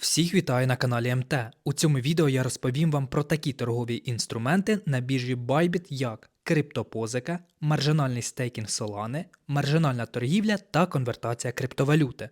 Всіх вітаю на каналі МТ. У цьому відео я розповім вам про такі торгові інструменти на біржі Bybit, як криптопозика, маржинальний стейкінг Solana, маржинальна торгівля та конвертація криптовалюти.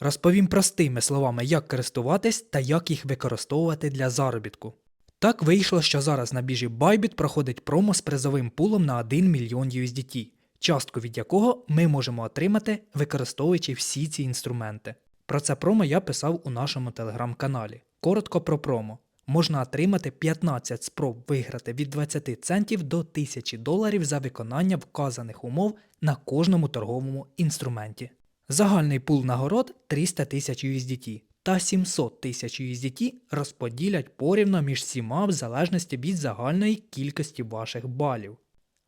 Розповім простими словами, як користуватись та як їх використовувати для заробітку. Так вийшло, що зараз на біржі Bybit проходить промо з призовим пулом на 1 мільйон USDT, частку від якого ми можемо отримати, використовуючи всі ці інструменти. Про це промо я писав у нашому телеграм-каналі. Коротко про промо. Можна отримати 15 спроб виграти від 20 центів до 1000 доларів за виконання вказаних умов на кожному торговому інструменті. Загальний пул нагород 300 тисяч USDT та 700 тисяч USDT розподілять порівно між всіма в залежності від загальної кількості ваших балів.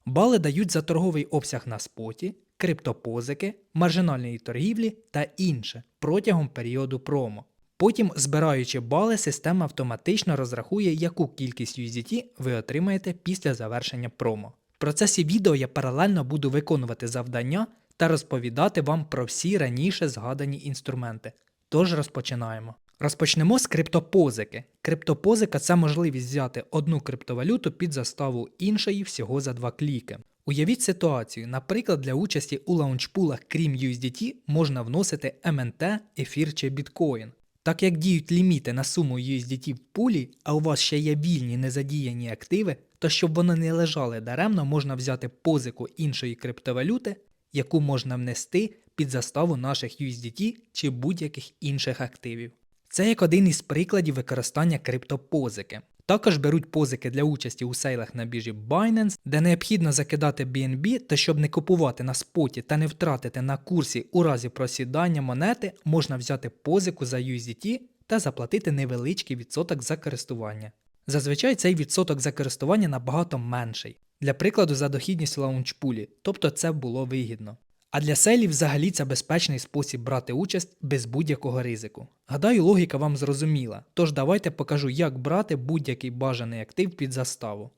Бали дають за торговий обсяг на споті, криптопозики, маржинальної торгівлі та інше протягом періоду промо. Потім, збираючи бали, система автоматично розрахує, яку кількість USDT ви отримаєте після завершення промо. В процесі відео я паралельно буду виконувати завдання та розповідати вам про всі раніше згадані інструменти. Тож розпочинаємо. Розпочнемо з криптопозики. Криптопозика це можливість взяти одну криптовалюту під заставу іншої всього за два кліки. Уявіть ситуацію, наприклад, для участі у лаунчпулах, крім USDT, можна вносити MNT, ефір чи біткоін. Так як діють ліміти на суму USDT в пулі, а у вас ще є вільні незадіяні активи, то щоб вони не лежали даремно, можна взяти позику іншої криптовалюти, яку можна внести під заставу наших USDT чи будь-яких інших активів. Це як один із прикладів використання криптопозики. Також беруть позики для участі у сейлах на біржі Binance, де необхідно закидати BNB, та щоб не купувати на споті та не втратити на курсі у разі просідання монети, можна взяти позику за USDT та заплатити невеличкий відсоток за користування. Зазвичай цей відсоток за користування набагато менший. Для прикладу, за дохідність лаунчпулі, тобто це було вигідно. А для селів взагалі це безпечний спосіб брати участь без будь-якого ризику. Гадаю, логіка вам зрозуміла, тож давайте покажу, як брати будь-який бажаний актив під заставу.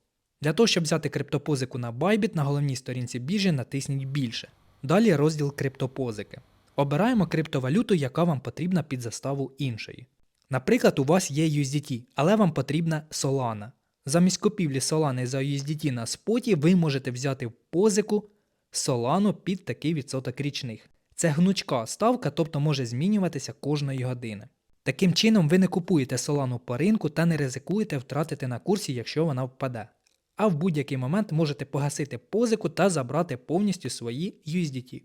Для того, щоб взяти криптопозику на Bybit, на головній сторінці біржі натисніть більше. Далі розділ криптопозики. Обираємо криптовалюту, яка вам потрібна під заставу іншої. Наприклад, у вас є USDT, але вам потрібна Solana. Замість купівлі Solana за USDT на споті ви можете взяти в позику Solano під такий відсоток річних. Це гнучка ставка, тобто може змінюватися кожної години. Таким чином, ви не купуєте Solano по ринку та не ризикуєте втратити на курсі, якщо вона впаде. А в будь-який момент можете погасити позику та забрати повністю свої USDT.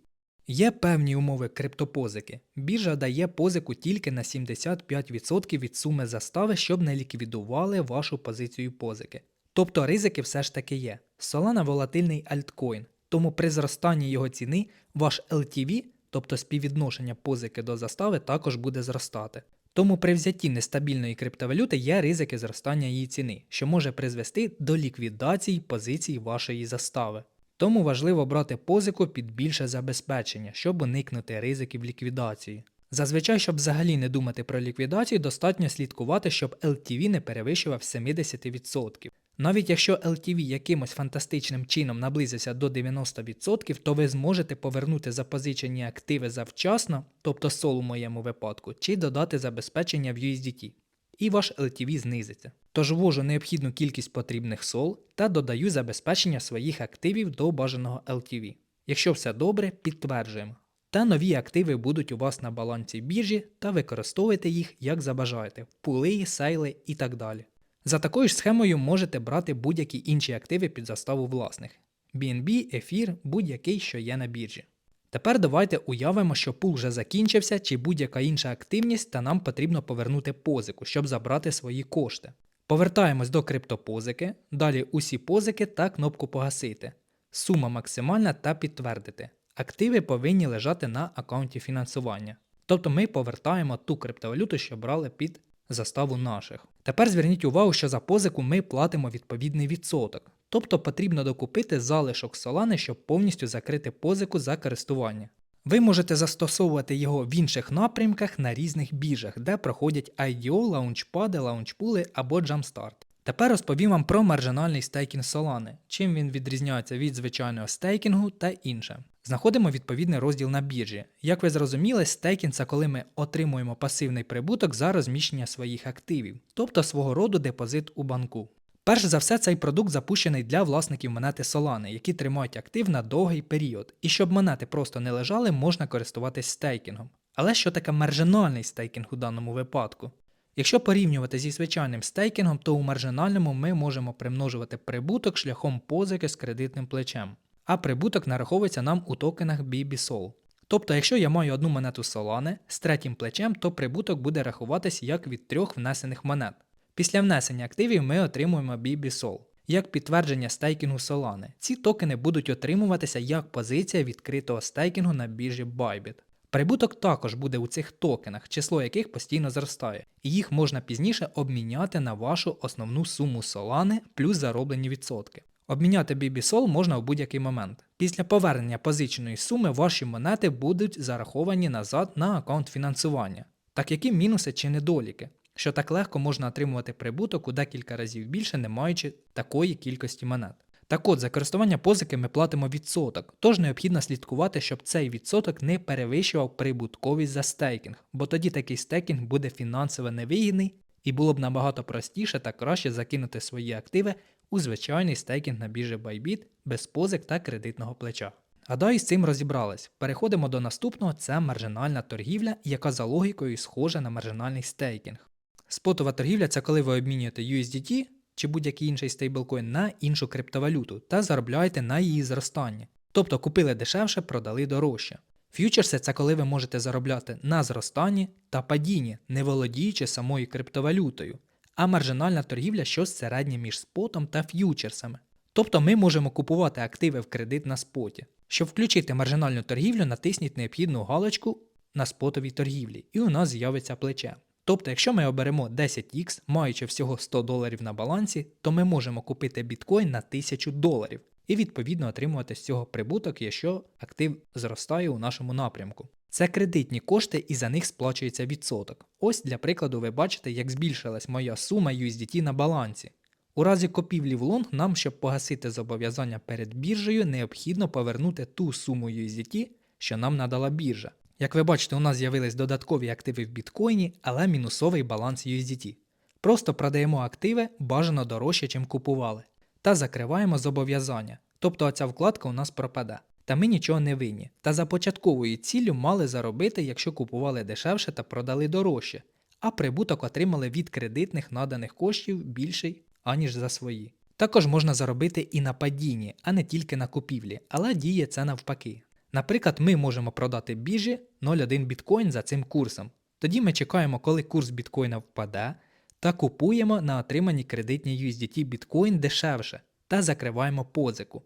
Є певні умови криптопозики. Біржа дає позику тільки на 75% від суми застави, щоб не ліквідували вашу позицію позики. Тобто ризики все ж таки є. Solana волатильний альткоін, тому при зростанні його ціни ваш LTV, тобто співвідношення позики до застави, також буде зростати. Тому при взятті нестабільної криптовалюти є ризики зростання її ціни, що може призвести до ліквідації позицій вашої застави. Тому важливо брати позику під більше забезпечення, щоб уникнути ризиків ліквідації. Зазвичай, щоб взагалі не думати про ліквідацію, достатньо слідкувати, щоб LTV не перевищував 70%. Навіть якщо LTV якимось фантастичним чином наблизиться до 90%, то ви зможете повернути запозичені активи завчасно, тобто SOL у моєму випадку, чи додати забезпечення в USDT. І ваш LTV знизиться. Тож ввожу необхідну кількість потрібних SOL та додаю забезпечення своїх активів до бажаного LTV. Якщо все добре, підтверджуємо. Та нові активи будуть у вас на балансі біржі та використовуйте їх як забажаєте, пули, сейли і так далі. За такою ж схемою можете брати будь-які інші активи під заставу власних BNB, ефір, будь-який, що є на біржі. Тепер давайте уявимо, що пул вже закінчився чи будь-яка інша активність, та нам потрібно повернути позику, щоб забрати свої кошти. Повертаємось до криптопозики, далі усі позики та кнопку погасити. Сума максимальна та підтвердити. Активи повинні лежати на аккаунті фінансування. Тобто ми повертаємо ту криптовалюту, що брали під заставу наших. Тепер зверніть увагу, що за позику ми платимо відповідний відсоток. Тобто потрібно докупити залишок солани, щоб повністю закрити позику за користування. Ви можете застосовувати його в інших напрямках на різних біржах, де проходять IDO, лаунчпади, лаунчпули або Jumpstart. Тепер розповім вам про маржинальний стейкінг Solana, чим він відрізняється від звичайного стейкінгу та інше. Знаходимо відповідний розділ на біржі. Як ви зрозуміли, стейкінг це коли ми отримуємо пасивний прибуток за розміщення своїх активів, тобто свого роду депозит у банку. Перш за все, цей продукт запущений для власників монети Solana, які тримають актив на довгий період. І щоб монети просто не лежали, можна користуватись стейкінгом. Але що таке маржинальний стейкінг у даному випадку? Якщо порівнювати зі звичайним стейкінгом, то у маржинальному ми можемо примножувати прибуток шляхом позики з кредитним плечем, а прибуток нараховується нам у токенах BBSOL. Тобто, якщо я маю одну монету Solana з третім плечем, то прибуток буде рахуватись як від трьох внесених монет. Після внесення активів ми отримуємо BBSOL. Як підтвердження стейкінгу Solana. Ці токени будуть отримуватися як позиція відкритого стейкінгу на біржі Bybit. Прибуток також буде у цих токенах, число яких постійно зростає, і їх можна пізніше обміняти на вашу основну суму Solana плюс зароблені відсотки. Обміняти BBSOL можна у будь-який момент. Після повернення позиченої суми ваші монети будуть зараховані назад на аккаунт фінансування. Так які мінуси чи недоліки? Що так легко можна отримувати прибуток у декілька разів більше, не маючи такої кількості монет. Так от, за користування позики ми платимо відсоток, тож необхідно слідкувати, щоб цей відсоток не перевищував прибутковість за стейкінг, бо тоді такий стейкінг буде фінансово невигідний і було б набагато простіше та краще закинути свої активи у звичайний стейкінг на біржі Bybit без позик та кредитного плеча. Гадаю, з цим розібрались. Переходимо до наступного: це маржинальна торгівля, яка за логікою схожа на маржинальний стейкінг. Спотова торгівля це коли ви обмінюєте USDT чи будь-який інший стейблкоін на іншу криптовалюту та заробляєте на її зростанні. Тобто купили дешевше, продали дорожче. Ф'ючерси це коли ви можете заробляти на зростанні та падінні, не володіючи самою криптовалютою, а маржинальна торгівля щось середнє між спотом та ф'ючерсами. Тобто ми можемо купувати активи в кредит на споті. Щоб включити маржинальну торгівлю, натисніть необхідну галочку на спотовій торгівлі, і у нас з'явиться плече. Тобто, якщо ми оберемо 10x, маючи всього 100 доларів на балансі, то ми можемо купити біткоін на 1000 доларів і відповідно отримувати з цього прибуток, якщо актив зростає у нашому напрямку. Це кредитні кошти і за них сплачується відсоток. Ось для прикладу ви бачите, як збільшилась моя сума USDT на балансі. У разі купівлі в лонг нам, щоб погасити зобов'язання перед біржею, необхідно повернути ту суму USDT, що нам надала біржа. Як ви бачите, у нас з'явились додаткові активи в біткоїні, але мінусовий баланс USDT. Просто продаємо активи бажано дорожче, чим купували, та закриваємо зобов'язання, тобто оця вкладка у нас пропаде. Та ми нічого не винні. Та за початковою ціллю мали заробити, якщо купували дешевше та продали дорожче, а прибуток отримали від кредитних наданих коштів більший, аніж за свої. Також можна заробити і на падінні, а не тільки на купівлі, але діє це навпаки. Наприклад, ми можемо продати біржі 0,1 біткоін за цим курсом. Тоді ми чекаємо, коли курс біткоїна впаде, та купуємо на отримані кредитні USDT біткоін дешевше та закриваємо позику.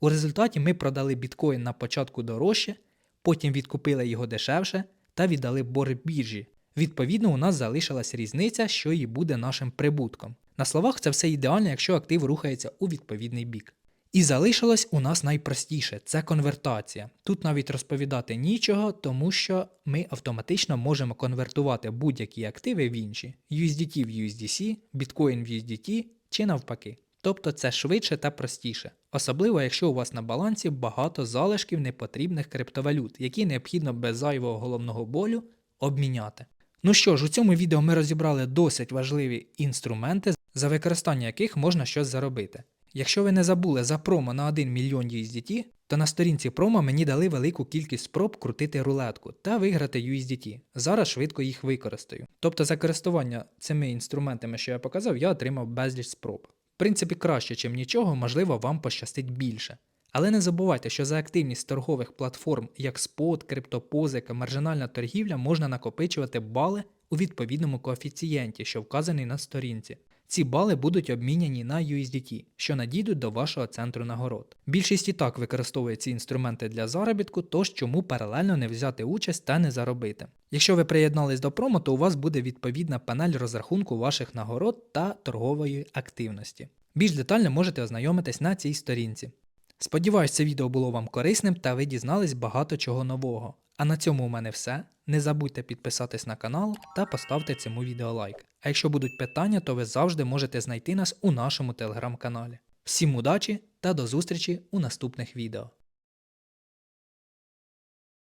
У результаті ми продали біткоін на початку дорожче, потім відкупили його дешевше та віддали борг біржі. Відповідно, у нас залишилась різниця, що і буде нашим прибутком. На словах це все ідеально, якщо актив рухається у відповідний бік. І залишилось у нас найпростіше це конвертація. Тут навіть розповідати нічого, тому що ми автоматично можемо конвертувати будь-які активи в інші USDT в USDC, Bitcoin в USDT чи навпаки. Тобто це швидше та простіше, особливо якщо у вас на балансі багато залишків непотрібних криптовалют, які необхідно без зайвого головного болю обміняти. Ну що ж, у цьому відео ми розібрали досить важливі інструменти, за використання яких можна щось заробити. Якщо ви не забули за промо на 1 мільйон USDT, то на сторінці промо мені дали велику кількість спроб крутити рулетку та виграти USDT. Зараз швидко їх використаю. Тобто за користування цими інструментами, що я показав, я отримав безліч спроб. В принципі, краще, ніж нічого, можливо, вам пощастить більше. Але не забувайте, що за активність торгових платформ, як спот, криптопозика, маржинальна торгівля, можна накопичувати бали у відповідному коефіцієнті, що вказаний на сторінці. Ці бали будуть обміняні на USDT, що надійдуть до вашого центру нагород. Більшість і так використовує ці інструменти для заробітку, тож чому паралельно не взяти участь та не заробити. Якщо ви приєднались до промо, то у вас буде відповідна панель розрахунку ваших нагород та торгової активності. Більш детально можете ознайомитись на цій сторінці. Сподіваюсь, це відео було вам корисним та ви дізнались багато чого нового. А на цьому у мене все. Не забудьте підписатись на канал та поставте цьому відео лайк. А якщо будуть питання, то ви завжди можете знайти нас у нашому телеграм-каналі. Всім удачі та до зустрічі у наступних відео.